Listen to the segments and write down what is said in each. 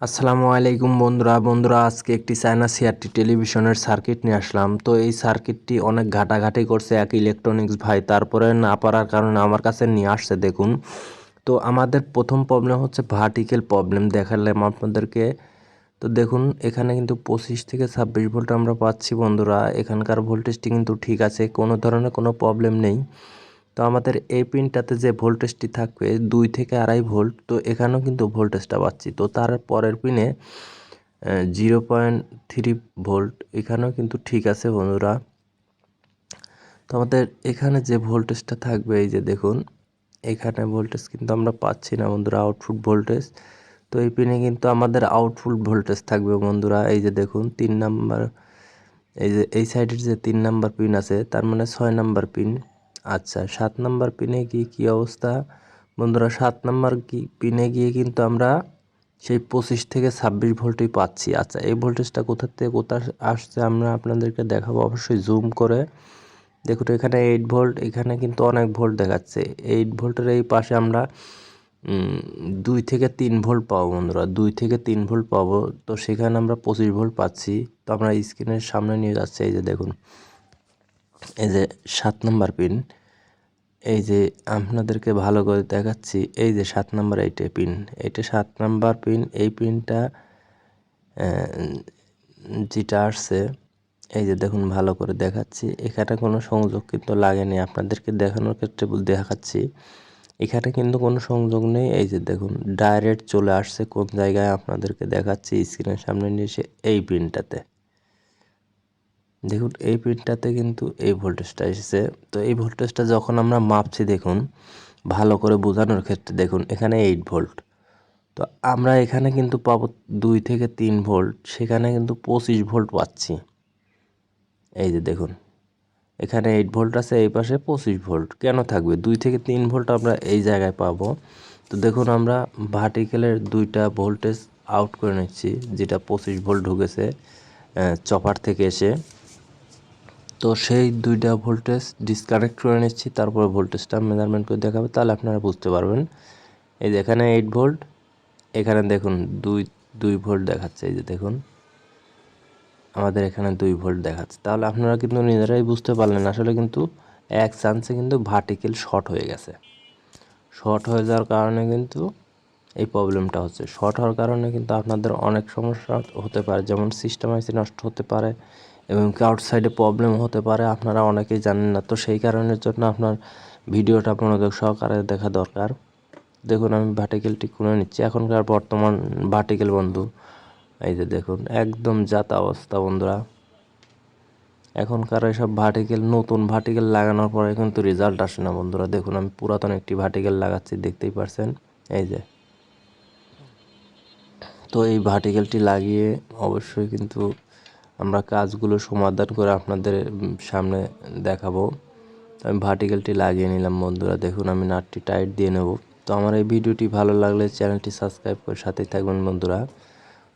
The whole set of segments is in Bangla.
আসসালামু আলাইকুম বন্ধুরা। বন্ধুরা, আজকে একটি চায়না সিআরটি টেলিভিশনের সার্কিট নিয়ে আসলাম। তো এই সার্কিটটি অনেক ঘাটাঘাটি করছে এক ইলেকট্রনিক্স ভাই। তারপরে না পারার কারণে আমার কাছে নিয়ে আসছে, দেখুন। তো আমাদের প্রথম প্রবলেম হচ্ছে ভার্টিক্যাল প্রবলেম দেখালাম আপনাদেরকে। তো দেখুন, এখানে কিন্তু পঁচিশ থেকে ছাব্বিশ ভোল্ট আমরা পাচ্ছি বন্ধুরা। এখানকার ভোল্টেজটি কিন্তু ঠিক আছে, কোনো ধরনের কোনো প্রবলেম নেই। তো আমাদের এই পিনটাতে যে ভোল্টেজটি থাকবে, দুই থেকে আড়াই ভোল্ট, তো এখানেও কিন্তু ভোল্টেজটা পাচ্ছি। তো তার পরের পিনে জিরো পয়েন্ট থ্রি ভোল্ট, এখানেও কিন্তু ঠিক আছে বন্ধুরা। তো আমাদের এখানে যে ভোল্টেজটা থাকবে, এই যে দেখুন, এখানে ভোল্টেজ কিন্তু আমরা পাচ্ছি না বন্ধুরা, আউটপুট ভোল্টেজ। তো এই পিনে কিন্তু আমাদের আউটপুট ভোল্টেজ থাকবে বন্ধুরা, এই যে দেখুন, তিন নাম্বার, এই যে এই সাইডের যে তিন নাম্বার পিন আছে, তার মানে ছয় নাম্বার পিন আচ্ছা সাত নাম্বার পিনে গিয়ে কী অবস্থা? বন্ধুরা, সাত নাম্বার পিনে গিয়ে কিন্তু আমরা সেই পঁচিশ থেকে ছাব্বিশ ভোল্টই পাচ্ছি। আচ্ছা এই ভোল্টেজটা কোথা থেকে কোথায় আসছে আমরা আপনাদেরকে দেখাবো। অবশ্যই জুম করে। দেখুন, এখানে এইট ভোল্ট এখানে কিন্তু অনেক ভোল্ট দেখাচ্ছে। এইট ভোল্টের এই পাশে আমরা দুই থেকে তিন ভোল্ট পাবো বন্ধুরা, দুই থেকে তিন ভোল্ট পাবো। তো সেখানে আমরা পঁচিশ ভোল্ট পাচ্ছি। তো আমরা স্ক্রিনের সামনে নিয়ে যাচ্ছি, এই যে দেখুন। এই যে সাত নম্বর পিন, এই যে আপনাদেরকে ভালো করে দেখাচ্ছি, এই যে সাত নম্বর এইটা পিন এটা সাত নাম্বার পিন, এই পিনটা যেটা আসছে, এই যে দেখুন ভালো করে দেখাচ্ছি, এখানে কোনো সংযোগ কিন্তু লাগেনি আপনাদেরকে দেখানোর ক্ষেত্রে দেখাচ্ছি, এখানে কিন্তু কোনো সংযোগ নেই, এই যে দেখুন ডাইরেক্ট চলে আসছে, কোন জায়গায় আপনাদেরকে দেখাচ্ছি স্ক্রিনের সামনে নিয়ে এসে এই পিনটাতে। দেখুন, এই পিনটাতে কিন্তু এই ভোল্টেজটা এসেছে। তো এই ভোল্টেজটা যখন আমরা মাপছি, দেখুন, ভালো করে বোঝানোর ক্ষেত্রে, দেখুন, এখানে এইট ভোল্ট তো আমরা এখানে কিন্তু পাবো দুই থেকে তিন ভোল্ট সেখানে কিন্তু পঁচিশ ভোল্ট পাচ্ছি। এই যে দেখুন, এখানে এইট ভোল্ট আছে, এই পাশে পঁচিশ ভোল্ট কেন থাকবে? দুই থেকে তিন ভোল্ট আমরা এই জায়গায় পাবো। তো দেখুন, আমরা ভার্টিক্যালের দুইটা ভোল্টেজ আউট করে নিচ্ছি, যেটা পঁচিশ ভোল্ট ঢুকেছে চপার থেকে এসে। তো সেই দুইটা ভোল্টেজ ডিসকানেক্ট করে নিচ্ছি, তারপরে ভোল্টেজটা মেজারমেন্ট করে দেখাবে, তাহলে আপনারা বুঝতে পারবেন। এই যে এখানে এইট ভোল্ট এখানে দেখুন দুই দুই ভোল্ট দেখাচ্ছে, এই যে দেখুন। আমাদের এখানে দুই ভোল্ট দেখাচ্ছে। তাহলে আপনারা কিন্তু নিজেরাই বুঝতে পারলেন, আসলে কিন্তু এক চান্সে কিন্তু ভার্টিক্যাল শর্ট হয়ে গেছে। শর্ট হয়ে যাওয়ার কারণে কিন্তু এই প্রবলেমটা হচ্ছে। শর্ট হওয়ার কারণে কিন্তু আপনাদের অনেক সমস্যা হতে পারে, যেমন সিস্টেম আইসি নষ্ট হতে পারে এবং কি আউটসাইডে প্রবলেম হতে পারে, আপনারা অনেকেই জানেন না। তো সেই কারণের জন্য আপনার ভিডিওটা মনোযোগ সহকারে দেখা দরকার। দেখুন, আমি ভার্টিক্যালটি খুলে নিচ্ছি। এখনকার বর্তমান ভার্টিক্যাল বন্ধু। এই যে দেখুন, একদম জাতা অবস্থা বন্ধুরা। এখনকার এসব ভার্টিক্যাল নতুন ভার্টিক্যাল লাগানোর পরে কিন্তু রেজাল্ট আসে না বন্ধুরা। দেখুন, আমি পুরাতন একটি ভার্টিক্যাল লাগাচ্ছি, দেখতেই পারছেন? এই যে। তো এই ভার্টিক্যালটি লাগিয়ে অবশ্যই কিন্তু আমরা কাজগুলো সমাধান করে আপনাদের সামনে দেখাবো। আমি ভার্টিক্যালটি লাগিয়ে নিলাম বন্ধুরা, দেখুন আমি নাটটি টাইট দিয়ে নেব। তো আমার এই ভিডিওটি ভালো লাগলে চ্যানেলটি সাবস্ক্রাইব করে সাথেই থাকবেন বন্ধুরা।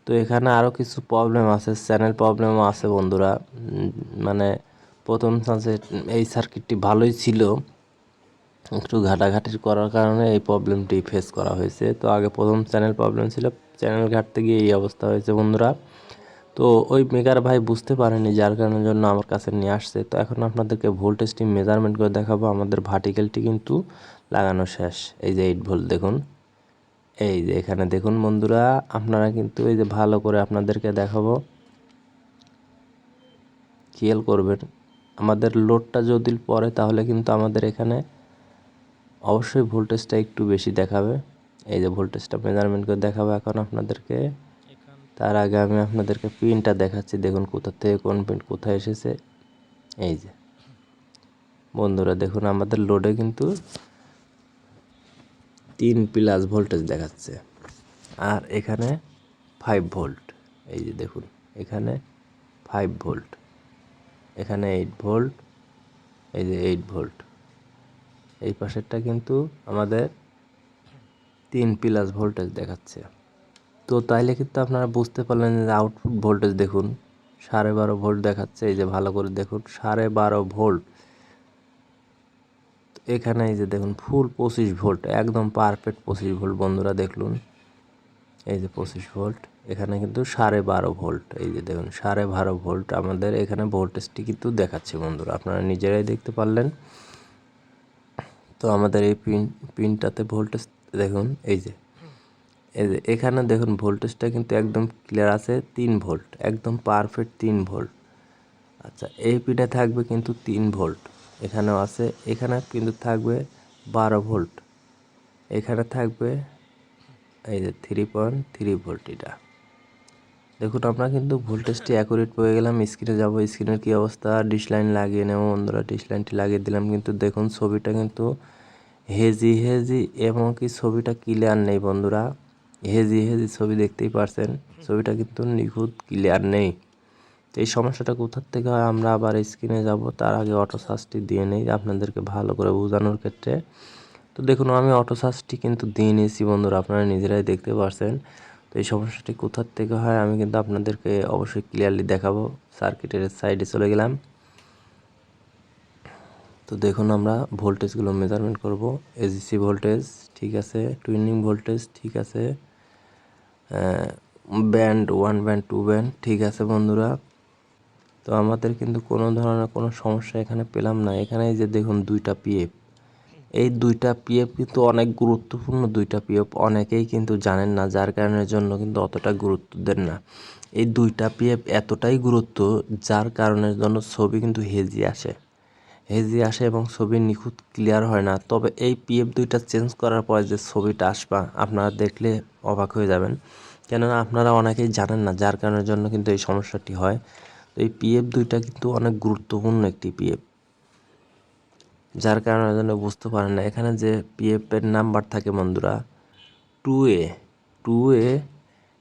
তো এখানে আরও কিছু প্রবলেম আছে চ্যানেল প্রবলেমও আছে বন্ধুরা। মানে প্রথম চান্সে এই সার্কিটটি ভালোই ছিল। একটু ঘাটাঘাটি করার কারণে এই প্রবলেমটি ফেস করা হয়েছে। তো আগে প্রথম চ্যানেল প্রবলেম ছিল চ্যানেল ঘাটতে গিয়ে এই অবস্থা হয়েছে বন্ধুরা। তো ওই মেকার ভাই বুঝতে পারেনি যার কারণের জন্য আমার কাছে নিয়ে আসছে। তো এখন আপনাদেরকে ভোল্টেজটি মেজারমেন্ট করে দেখাবো। আমাদের ভার্টিক্যালটি কিন্তু লাগানো শেষ। এই যে এইট ভোল্ট দেখুন। এই যে এখানে দেখুন বন্ধুরা, আপনারা কিন্তু এই যে ভালো করে আপনাদেরকে দেখাবো। খেয়াল করবেন, আমাদের লোডটা যদি পরে তাহলে কিন্তু আমাদের এখানে অবশ্যই ভোল্টেজটা একটু বেশি দেখাবে। এই যে ভোল্টেজটা মেজারমেন্ট করে দেখাবো এখন আপনাদেরকে। তার আগে আমি আপনাদেরকে পিনটা দেখাচ্ছি। দেখুন কোথা থেকে কোন পিন কোথায় এসেছে। এই যে। বন্ধুরা, দেখুন আমাদের লোডে কিন্তু তিন প্লাস ভোল্টেজ দেখাচ্ছে। আর এখানে ফাইভ ভোল্ট এই যে দেখুন, এখানে ফাইভ ভোল্ট এখানে এইট ভোল্ট এই যে এইট ভোল্ট এই পাশেরটা কিন্তু আমাদের তিন প্লাস ভোল্টেজ দেখাচ্ছে। তো তাইলে কিন্তু আপনারা বুঝতে পারলেন যে আউটপুট ভোল্টেজ দেখুন, সাড়ে বারো ভোল্ট দেখাচ্ছে, এই যে ভালো করে দেখুন, সাড়ে বারো ভোল্ট এখানে এই যে দেখুন ফুল পঁচিশ ভোল্ট একদম পারফেক্ট পঁচিশ ভোল্ট বন্ধুরা দেখলুন। এই যে পঁচিশ ভোল্ট এখানে কিন্তু সাড়ে বারো ভোল্ট এই যে দেখুন, সাড়ে বারো ভোল্ট আমাদের এখানে ভোল্টেজটি কিন্তু দেখাচ্ছে বন্ধুরা, আপনারা নিজেরাই দেখতে পারলেন। তো আমাদের এই পিন পিনটাতে ভোল্টেজ দেখুন এই যে এই যে এখানে দেখুন ভোল্টেজটা কিন্তু একদম ক্লিয়ার আছে, তিন ভোল্ট, একদম পারফেক্ট তিন ভোল্ট। আচ্ছা এই পিনে থাকবে কিন্তু তিন ভোল্ট, এখানেও আছে, এখানে কিন্তু থাকবে বারো ভোল্ট, এখানে থাকবে এই যে থ্রি পয়েন্ট থ্রি ভোল্ট এটা। দেখুন, আমরা কিন্তু ভোল্টেজটি অ্যাকুরেট পেয়ে গেলাম স্ক্রিনে যাব স্ক্রিনের কী অবস্থা? ডিশ লাইন লাগিয়ে নেব, বন্ধুরা ডিশ লাইনটি লাগিয়ে দিলাম, কিন্তু দেখুন ছবিটা কিন্তু হেজি হেজি এবং কি ছবিটা ক্লিয়ার নেই, বন্ধুরা। হেজি হেজি ছবি দেখতেই পারছেন। ছবিটা কিন্তু নিখুঁত ক্লিয়ার নেই। তো এই সমস্যাটা কোথার থেকে হয়? আমরা আবার স্ক্রিনে যাব। তার আগে অটো সার্চটি দিয়ে নেই আপনাদেরকে ভালো করে বোঝানোর ক্ষেত্রে। তো দেখুন, আমি অটো সার্চটি কিন্তু দিয়ে নিয়েছি বন্ধুরা, আপনারা নিজেরাই দেখতে পারছেন। তো এই সমস্যাটি কোথার থেকে হয়? আমি কিন্তু আপনাদেরকে অবশ্যই ক্লিয়ারলি দেখাবো। সার্কিটের সাইডে চলে গেলাম। তো দেখুন, আমরা ভোল্টেজগুলো মেজারমেন্ট করব। এজিসি ভোল্টেজ ঠিক আছে। টুইনিং ভোল্টেজ ঠিক আছে। Band one band two band ঠিক আছে বন্ধুরা? তো আমাদের কিন্তু কোনো ধরনের কোনো সমস্যা এখানে পেলাম না। এখানে যে দেখুন দুইটা পিএফ এই দুইটা পিএফ কিন্তু অনেক গুরুত্বপূর্ণ দুইটা পিএফ অনেকেই কিন্তু জানেন না, যার কারণের জন্য কিন্তু অতটা গুরুত্ব দেন না। এই দুইটা পিএফ এতটাই গুরুত্ব, যার কারণের জন্য ছবি কিন্তু হেজি আসে। হেজি আসে এবং ছবি নিখুঁত ক্লিয়ার হয় না। তবে এই পিএফ দুইটা চেঞ্জ করার পরে যে ছবিটা আসবা, আপনারা দেখলে অবাক হয়ে যাবেন। কেননা আপনারা অনেকেই জানেন না যার কারণের জন্য কিন্তু এই সমস্যাটি হয়। তো এই পিএফ দুইটা কিন্তু অনেক গুরুত্বপূর্ণ একটি পিএফ। যার কারণে জন্য বুঝতে পারেন না। এখানে যে পিএফের নাম্বার থাকে বন্ধুরা, টু এ টু এ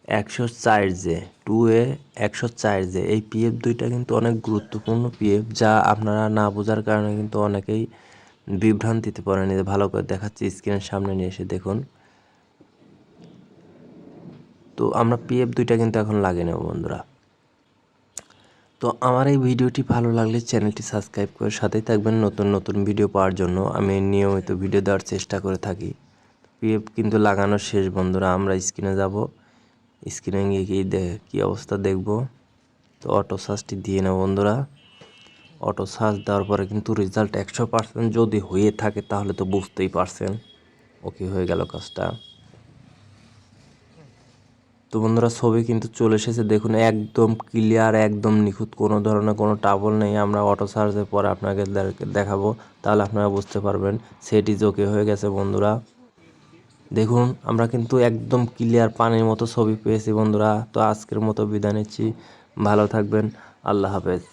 একশো চার যে টু এ একশো চার যে এই পিএফ দুইটা কিন্তু অনেক গুরুত্বপূর্ণ পিএফ যা আপনারা না বোঝার কারণে কিন্তু অনেকেই বিভ্রান্তিতে পড়েন। যে ভালো করে দেখাচ্ছি স্ক্রিনের সামনে নিয়ে এসে দেখুন। তো আমরা পিএফ দুইটা কিন্তু এখন লাগিয়ে নেব বন্ধুরা। তো আমার এই ভিডিওটি ভালো লাগলে চ্যানেলটি সাবস্ক্রাইব করে সাথেই থাকবেন নতুন নতুন ভিডিও পাওয়ার জন্য। আমি নিয়মিত ভিডিও দেওয়ার চেষ্টা করে থাকি। পিএফ কিন্তু লাগানো শেষ বন্ধুরা, আমরা স্ক্রিনে যাব। স্ক্রিনে গিয়ে কি কী অবস্থা দেখব? তো অটো সার্চটি দিয়ে নেব বন্ধুরা। অটো সার্চ দেওয়ার পরে কিন্তু রেজাল্ট একশো পার্সেন্ট যদি হয়ে থাকে তাহলে তো বুঝতেই পারছেন। ওকে হয়ে গেল কাজটা। তো বন্ধুরা, ছবি কিন্তু চলে এসেছে। দেখুন, একদম ক্লিয়ার একদম নিখুঁত। কোনো ধরনের কোনো টাবল নেই। আমরা অটো চার্জের পরে আপনাকে দেখাবো। তাহলে আপনারা বুঝতে পারবেন। সেটি জোকে হয়ে গেছে বন্ধুরা। দেখুন, আমরা কিন্তু একদম ক্লিয়ার পানির মতো ছবি পেয়েছি বন্ধুরা। তো আজকের মতো বিদায় নিচ্ছি। ভালো থাকবেন। আল্লাহ হাফেজ।